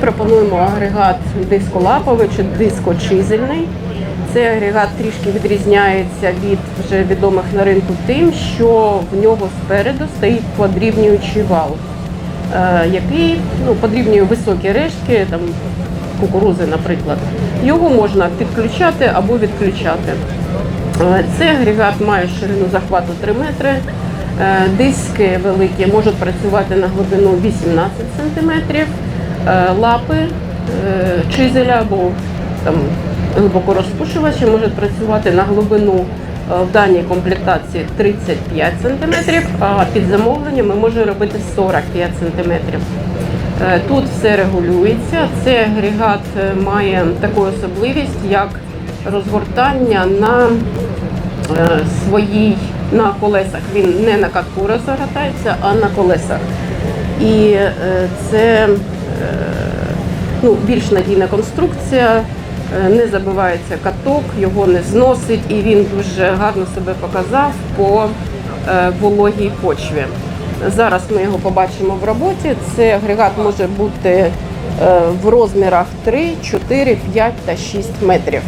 пропонуємо агрегат дисколаповий чи дискочизельний. Цей агрегат трішки відрізняється від вже відомих на ринку тим, що в нього спереду стоїть подрібнюючий вал, е, який ну, подрібнює високі рештки, там, кукурузи, наприклад. Його можна підключати або відключати. Е, Цей агрегат має ширину захвату 3 метри. Е, Диски великі можуть працювати на глибину 18 см. Лапи е, чизеля або там, глибоко розпушувачі можуть працювати на глибину е, в даній комплектації 35 см, а під замовлення ми можемо робити 45 см. Е, Тут все регулюється. Цей агрегат е, має таку особливість, як розгортання на е, своїй на колесах. Він не на катку розгортається, а на колесах. І е, це е, ну, більш надійна конструкція, е, не забивається каток, його не зносить, і він дуже гарно себе показав по е, вологій почві. Зараз ми його побачимо в роботі. Цей агрегат може бути е, в розмірах 3, 4, 5 та 6 метрів.